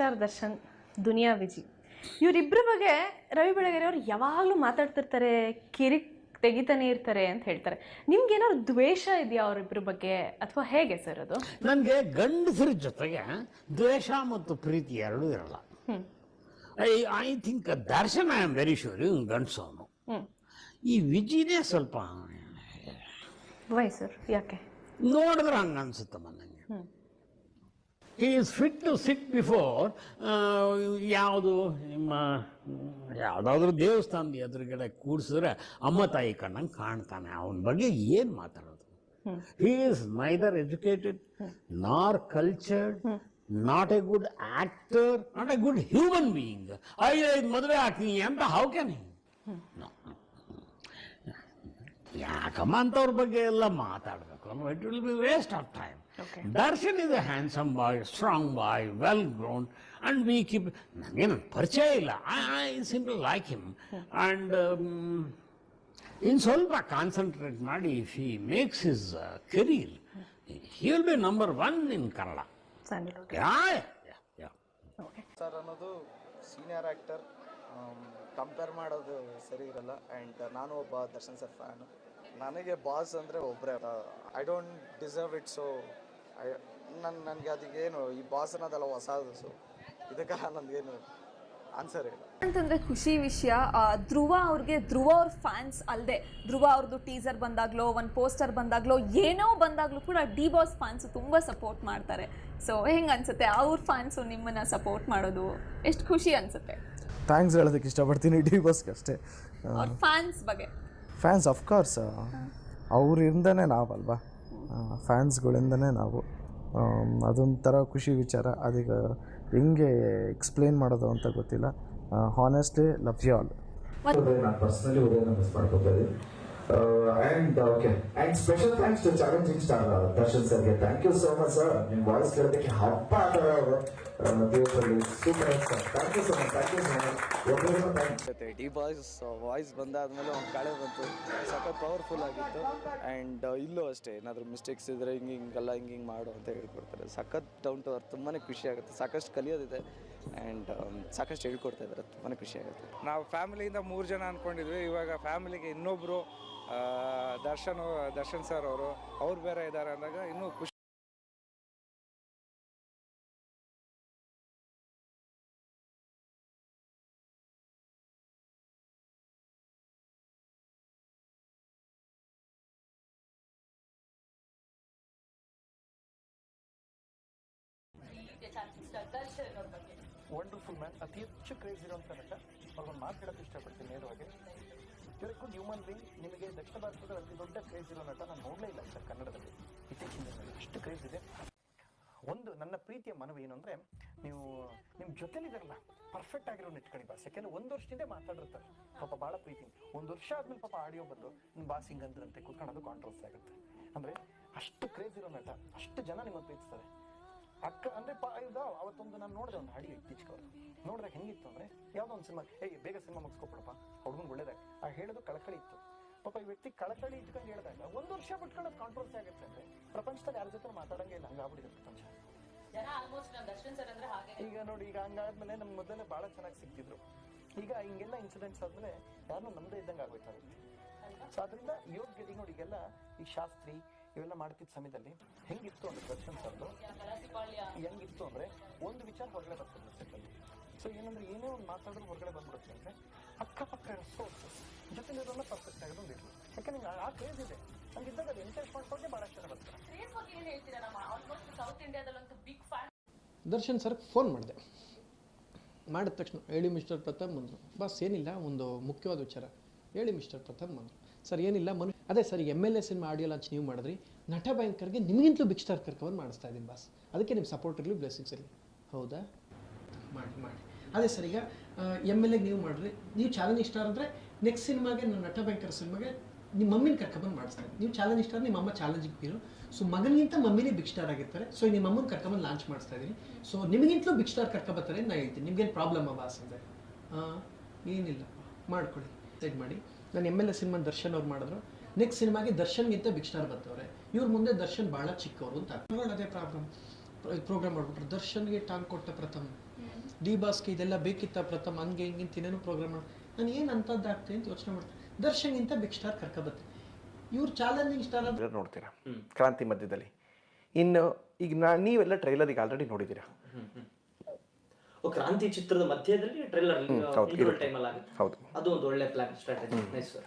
Star Darshan Duniya Viji. ಇವರಿಬ್ಬರ ಬಗ್ಗೆ ರವಿ ಬೆಳಗೆರೆ ಅವರು ಯಾವಾಗಲೂ ಮಾತಾಡ್ತಿರ್ತಾರೆ ಕಿರಿ ತೆಗಿತಾನೆ ಇರ್ತಾರೆ ಅಂತ ಹೇಳ್ತಾರೆ. ನಿಮ್ಗೆ ಏನಾದ್ರು ದ್ವೇಷ ಇದೆಯಾ ಅವರಿಬ್ಬರ ಬಗ್ಗೆ? ಅಥವಾ ಹೇಗೆ ಸರ್ ಅದು? ನನಗೆ ಗಂಡಸರ ಜೊತೆಗೆ ದ್ವೇಷ ಮತ್ತು ಪ್ರೀತಿ ಎರಡೂ ಇರಲ್ಲ. I I think Darshan I am very sure ಇವ್ ಗಂಡಸವನು. ಈ ವಿಜಿನೇ ಸ್ವಲ್ಪ ವೈ ಸರ್ ಯಾಕೆ? ನೋಡಿದ್ರೆ ಹಂಗೆ ಅನ್ಸುತ್ತಮ್ಮ ನನಗೆ he is fit to sit before ಯಾವುದು ನಿಮ್ಮ ಯಾವುದಾದ್ರೂ ದೇವಸ್ಥಾನದ ಎದುರುಗಡೆ ಕೂಡಿಸಿದ್ರೆ ಅಮ್ಮ ತಾಯಿ ಕಣ್ಣಂಗೆ ಕಾಣ್ತಾನೆ. ಅವನ ಬಗ್ಗೆ ಏನು ಮಾತಾಡೋದು. He is neither educated nor cultured not a good actor not a good human being ಐದೈದು ಮದುವೆ ಆಗ್ತೀನಿ ಅಂತ ಹೌ ಕ್ಯಾನ್ ಹಿ ಯಾಕಮ್ಮ ಅಂತವ್ರ ಬಗ್ಗೆ ಎಲ್ಲ ಮಾತಾಡಬೇಕು. It will be waste of time Okay. Darshan is a handsome boy strong boy well grown and we keep ನನಗೇನು ಪರಿಚಯ ಇಲ್ಲ. I simple like him and ಇನ್ನು ಸ್ವಲ್ಪ ಕಾನ್ಸಂಟ್ರೇಟ್ ಮಾಡಿ if he makes his career he will be number one in Kannada sir ಅನ್ನೋದು senior actor compare ಮಾಡೋದು ಸರಿ ಇರಲ್ಲ. ಆ್ಯಂಡ್ ನಾನು ಒಬ್ಬ ದರ್ಶನ್ ಸರ್ ಫ್ಯಾನು ನನಗೆ ಬಾಸ್ ಅಂದರೆ ಒಬ್ಬರೇ I don't deserve it so ನನ್ನ ನನಗೆ ಅದಕ್ಕೇನು ಈ ಬಾಸ್ ಅನ್ನೋದಲ್ಲ ಹೊಸದು ಸೊ ಇದಕ್ಕೆ ನನಗೇನು ಆನ್ಸರ್ ಇಲ್ಲ. ಅಂತಂದ್ರೆ ಖುಷಿ ವಿಷಯ ಆ, ಧ್ರುವ ಅವ್ರಿಗೆ ಧ್ರುವ ಅವ್ರ ಫ್ಯಾನ್ಸ್ ಅಲ್ಲದೆ ಧ್ರುವ ಅವ್ರದ್ದು ಟೀಸರ್ ಬಂದಾಗ್ಲೋ ಒಂದು ಪೋಸ್ಟರ್ ಬಂದಾಗ್ಲೋ ಏನೋ ಬಂದಾಗ್ಲೂ ಕೂಡ ಡಿ ಬಾಸ್ ಫ್ಯಾನ್ಸ್ ತುಂಬಾ ಸಪೋರ್ಟ್ ಮಾಡ್ತಾರೆ. ಸೊ ಹೆಂಗೆ ಅನ್ಸುತ್ತೆ? ಅವ್ರ ಫ್ಯಾನ್ಸು ನಿಮ್ಮನ್ನ ಸಪೋರ್ಟ್ ಮಾಡೋದು? ಎಷ್ಟು ಖುಷಿ ಅನ್ಸುತ್ತೆ? ಥ್ಯಾಂಕ್ಸ್ ಹೇಳೋದಕ್ಕೆ ಇಷ್ಟಪಡ್ತೀನಿ ಡಿ ಬಾಸ್ಗೆ ಅಷ್ಟೇ. ಅವ್ರ ಫ್ಯಾನ್ಸ್ ಬಗ್ಗೆ. Fans of course ಅವ್ರಿಂದನೇ ನಾವಲ್ವಾ? ಫ್ಯಾನ್ಸ್ಗಳಿಂದನೇ ನಾವು ಅದೊಂಥರ ಖುಷಿ ವಿಚಾರ. ಅದೀಗ ಹೆಂಗೆ ಎಕ್ಸ್ಪ್ಲೇನ್ ಮಾಡೋದು ಅಂತ ಗೊತ್ತಿಲ್ಲ. ಹಾನೆಸ್ಟ್ಲಿ ಲವ್ ಯು ಆಲ್ ನಾನು ಪರ್ಸ್ನಲಿ ಉದಯನ ಮಿಸ್ ಮಾಡ್ಕೋತಾ and okay and special thanks to challenging star Darshan ಸರ್ಗೆ thank you so much sir ನಿಮ್ಮ ವಾಯ್ಸ್ ಕೇಳೋದಕ್ಕೆ ಹಬ್ಬ ಆತರ ದೇವರಲ್ಲಿ super sir thank you so much thank you so much D boss voice ಬಂದಾದ್ಮೇಲೆ ಒಂದು ಕಳೆ ಬಂತು. ಸಖತ್ ಪವರ್ಫುಲ್ ಆಗಿತ್ತು. ಆ್ಯಂಡ್ ಇಲ್ಲೂ ಅಷ್ಟೇ, ಏನಾದರೂ ಮಿಸ್ಟೇಕ್ಸ್ ಇದ್ದರೆ ಹಿಂಗೆ ಹಿಂಗೆಲ್ಲ ಹಿಂಗೆ ಹಿಂಗೆ ಮಾಡು ಅಂತ ಹೇಳ್ಕೊಡ್ತಾರೆ. ಸಖತ್ ಡೌನ್ ಟು ಅರ್ತ್ ತುಂಬಾ ಖುಷಿ ಆಗುತ್ತೆ. ಸಾಕಷ್ಟು ಕಲಿಯೋದಿದೆ. ಆ್ಯಂಡ್ ಸಾಕಷ್ಟು ಹೇಳ್ಕೊಡ್ತಾ ಇದ್ದಾರೆ. ತುಂಬಾ ಖುಷಿ ಆಗುತ್ತೆ. ನಾವು ಫ್ಯಾಮಿಲಿಯಿಂದ ಮೂರು ಜನ ಅಂದ್ಕೊಂಡಿದ್ವಿ ಇವಾಗ ಫ್ಯಾಮಿಲಿಗೆ ಇನ್ನೊಬ್ಬರು ದರ್ಶನ್ ದರ್ಶನ್ ಸರ್ ಅವರು ಅವ್ರು ಬೇರೆ ಇದ್ದಾರೆ ಅಂದಾಗ ಇನ್ನೂ ಖುಷಿ ವಂಡರ್ಫುಲ್ ಮ್ಯಾನ್ ಅತಿ ಹೆಚ್ಚು ಕ್ರೇಜ್ ಇರುವಂಥ ನಟ. ಅವ್ರನ್ನ ಮಾತು ಇಷ್ಟಪಡ್ತೀನಿ ನೇರವಾಗಿ. ಇವರು ಗುಡ್ ಹ್ಯೂಮನ್ ನಿಮಗೆ ದಕ್ಷಿಣ ಭಾರತದ ಅತಿ ದೊಡ್ಡ ಕ್ರೇಜ್ ಇರೋ ನಟ ನಾನು ನೋಡಲೇ ಇಲ್ಲ ಸರ್ ಕನ್ನಡದಲ್ಲಿ. ಇತ್ತೀಚಿನ ದಿನದಲ್ಲಿ ಎಷ್ಟು ಕ್ರೇಜ್ ಇದೆ. ಒಂದು ನನ್ನ ಪ್ರೀತಿಯ ಮನವಿ ಏನು ಅಂದರೆ, ನೀವು ನಿಮ್ಮ ಜೊತೆಲಿದಾರಲ್ಲ ಪರ್ಫೆಕ್ಟ್ ಆಗಿರೋ ಇಟ್ಕೊಳ್ಳಿ ಬಾಸ್. ಯಾಕೆಂದ್ರೆ ಒಂದು ವರ್ಷದಿಂದ ಮಾತಾಡಿರ್ತಾರೆ. ಪಾಪ ಭಾಳ ಪ್ರೀತಿ. ಒಂದು ವರ್ಷ ಆದ್ಮೇಲೆ ಪಾಪ ಆಡಿಯೋ ಬಂದು ನಿಮ್ಮ ಬಾಸ್ ಹಿಂಗಂದ್ರಂತೆ ಅದು ಕಾಂಟ್ರವರ್ಸಿ ಆಗುತ್ತೆ. ಅಂದರೆ ಅಷ್ಟು ಕ್ರೇಜ್ ಇರೋ ನಟ, ಅಷ್ಟು ಜನ ನಿಮ್ಮನ್ನು ಪ್ರೀತಿಸ್ತಾರೆ. ಅಕ್ಕ ಅಂದ್ರೆ ಪಾ ಇದ ಅವತ್ತೊಂದು ನಾನು ನೋಡಿದೆ ಒಂದು ಹಾಡಿ ಇತ್ತೀಚೆಗೆ ನೋಡಿದಾಗ ಹೆಂಗಿತ್ತು ಅಂದ್ರೆ ಯಾವ್ದೋ ಒಂದು ಸಿನಿಮಾ ಏಯ್ ಬೇಗ ಸಿನಿಮಾ ಮುಗಿಸ್ಕೊಬಿಡಪ್ಪ ಹುಡುಗನ್ ಒಳ್ಳೇದಾಗ ಆ ಹೇಳೋದು ಕಳಕಳಿ ಇತ್ತು. ಪಾಪ ಈ ವ್ಯಕ್ತಿ ಕಳಕಳಿ ಇಟ್ಕೊಂಡು ಹೇಳಿದಾಗ ಒಂದು ವರ್ಷ ಬಿಟ್ಕೊಳ್ಳೋದು ಕಾಂಟ್ರವರ್ಸಿ ಆಗುತ್ತೆ ಅಂದ್ರೆ ಪ್ರಪಂಚದಲ್ಲಿ ಯಾರ ಜೊತೆ ಮಾತಾಡಂಗೆ ಇಲ್ಲ ಹಂಗಾಗ್ಬಿಟ್ಟಿದೆ ಪ್ರಪಂಚ. ಈಗ ನೋಡಿ ಈಗ ಹಂಗಾದ್ಮೇಲೆ ನಮ್ ಮೊದಲೇ ಬಹಳ ಚೆನ್ನಾಗಿ ಸಿಗ್ತಿದ್ರು ಈಗ ಹಿಂಗೆಲ್ಲ ಇನ್ಸಿಡೆಂಟ್ಸ್ ಆದ್ಮೇಲೆ ಯಾರನ್ನೂ ನಮ್ದೇ ಇದ್ದಂಗೆ ಆಗೋಯ್ತಾರೆ ಸೊ ಅದರಿಂದ ಯೋಗ್ಯತೆ ನೋಡಿ ಈಗೆಲ್ಲ ಈ ಶಾಸ್ತ್ರಿ ಇವೆಲ್ಲ ಮಾಡ್ತಿದ್ದ ಸಮಯದಲ್ಲಿ ಹೆಂಗಿತ್ತು ಅಂದ್ರೆ ದರ್ಶನ್ ಸರ್ದು? ಹೆಂಗಿತ್ತು ಅಂದ್ರೆ ಒಂದು ವಿಚಾರ ಹೊರಗಡೆ ಬರ್ತದೆ ಸೆಟ್ಟಲ್ಲಿ ಸೊ ಏನಂದ್ರೆ ಏನೇ ಒಂದು ಮಾತಾಡಿದ್ರು ಹೊರಗಡೆ ಬಂದ್ಬಿಡುತ್ತೆ ಅಂದ್ರೆ ಅಕ್ಕಪಕ್ಕ ಇರೋ ಜೊತೆ ಜೊತೆಲಿರೋಲ್ಲ ಪರ್ಫೆಕ್ಟ್ ಒಂದು ಇರಲಿ. ಯಾಕಂದ್ರೆ ಆ ಕ್ರೇಜ್ ಇದೆ. ಹಂಗಿದ್ದಾಗ ಅದು ಎನ್ಕರೇಜ್ ಮಾಡ್ಕೊಂಡೆ ಬಹಳ ಜನ ಬರ್ತಾರೆ. ದರ್ಶನ್ ಸರ್ ಫೋನ್ ಮಾಡಿದೆ. ಮಾಡಿದ ತಕ್ಷಣ, ಹೇಳಿ ಮಿಸ್ಟರ್ ಪ್ರತಾಪ್ ಬಂದರು. ಬಸ್ ಏನಿಲ್ಲ, ಒಂದು ಮುಖ್ಯವಾದ ವಿಚಾರ. ಹೇಳಿ ಮಿಸ್ಟರ್ ಪ್ರತಾಪ್ ಬಂದರು. ಸರ್, ಏನಿಲ್ಲ, ಮನು ಅದೇ sir M L A cinema audio launch ನೀವು ಮಾಡಿದ್ರಿ, ನಟ ಭಯಂಕರ್ಗೆ ನಿಮಗಿಂತಲೂ ಬಿಗ್ ಸ್ಟಾರ್ ಕರ್ಕೊಂಡು ಮಾಡಿಸ್ತಾ ಇದ್ದೀನಿ ಬಾಸ್ ಅದಕ್ಕೆ ನಿಮ್ಮ ಸಪೋರ್ಟ್ ಇರಲಿ ಬ್ಲೆಸ್ಸಿಂಗ್ಸ್ ಇರಲಿ. ಹೌದಾ? ಮಾಡಿ ಮಾಡಿ. ಅದೇ ಸರ್, ಈಗ ಎಂ ಎಲ್ ಎಗೆ ನೀವು ಮಾಡಿರಿ ನೀವು ಚಾಲೆಂಜ್ ಸ್ಟಾರ್ ಅಂದರೆ ನೆಕ್ಸ್ಟ್ ಸಿನಿಮಾಗೆ ನಾನು ನಟ ಭಯಂಕರ್ ಸಿನಿಮಾಗೆ ನಿಮ್ಮ ಮಮ್ಮಿನ ಕರ್ಕೊಂಬಂದು ಮಾಡಿಸ್ತಾ ಇದ್ದೀನಿ. ನೀವು ಚಾಲೆಂಜ್ ಸ್ಟಾರ್ ನಿಮ್ಮ ಅಮ್ಮ ಚಾಲೆಂಜಿಗೆ ಬೀರು ಸೊ ಮಗನಿಗಿಂತ ಮಮ್ಮಿನೇ ಬಿಗ್ ಸ್ಟಾರ್ ಆಗಿರ್ತಾರೆ. ಸೊ ನಿಮ್ಮ ಅಮ್ಮನ ಕರ್ಕೊಂಬಂದು ಲಾಂಚ್ ಮಾಡಿಸ್ತಾ ಇದ್ದೀನಿ. ಸೊ ನಿಮಗಿಂತಲೂ ಬಿಗ್ ಸ್ಟಾರ್ ಕರ್ಕೊಬರ್ತಾರೆ ನಾನು ಹೇಳ್ತೀನಿ. ನಿಮ್ಗೇನು ಪ್ರಾಬ್ಲಮ್ ಬಾಸ್ ಅಂದರೆ ಹಾಂ ಏನಿಲ್ಲ ಮಾಡ್ಕೊಳ್ಳಿ. ಸೆಟ್ ಮಾಡಿ. ನಾನು M L A cinema Darshan ಅವ್ರು ಮಾಡಿದ್ರು. ನೆಕ್ಸ್ಟ್ ಸಿನಿಮಾಗೆ ದರ್ಶನ್ಗಿಂತ ಗಿಂತ ಸ್ಟಾರ್ ಬರ್ತವ್ರೆ ಇವ್ರ ಮುಂದೆ ದರ್ಶನ್ ಭಾಳ ಚಿಕ್ಕವರು ಅಂತ ಅದೇ ಪ್ರಾಬ್ಲಮ್ ಪ್ರೋಗ್ರಾಮ್ ಮಾಡ್ಬಿಟ್ರು. ದರ್ಶನ್ಗೆ ಟಾಂಗ್ ಕೊಟ್ಟ ಪ್ರಥಮ್. ಡಿ ಬಾಸ್ಗೆ ಇದೆಲ್ಲ ಬೇಕಿತ್ತ ಪ್ರಥಮ್ ಹಂಗೆ ಹಿಂಗೆ ತಿನ್ನೇನು ಪ್ರೋಗ್ರಾಮ್ ನಾನು ಏನು ಅಂಥದ್ದಾಗ್ತದೆ ಅಂತ ಯೋಚನೆ ಮಾಡ್ತೀನಿ ದರ್ಶನ್ಗಿಂತ ಬಿಗ್ ಸ್ಟಾರ್ ಕರ್ಕೊಬತ್ತೆ ಇವ್ರು ಚಾಲೆಂಜಿಂಗ್ ಸ್ಟಾರ್ ಅಂದ್ರೆ ನೋಡ್ತೀರಾ? ಕ್ರಾಂತಿ ಮಧ್ಯದಲ್ಲಿ. ಇನ್ನು ಈಗ ನಾ ನೀವೆಲ್ಲ ಟ್ರೈಲರ್ ಈಗ ಆಲ್ರೆಡಿ ನೋಡಿದ್ದೀರಾ? ಕ್ರಾಂತಿ ಚಿತ್ರದ ಮಧ್ಯದಲ್ಲಿ ಟ್ರೈಲರ್. ಟೈಮಲ್ಲಿ ಆಗುತ್ತೆ. ಅದು ಒಂದು ಒಳ್ಳೆ ಪ್ಲಾನ್ ಸ್ಟ್ರಾಟಜಿ ನೈಸ್ ಸರ್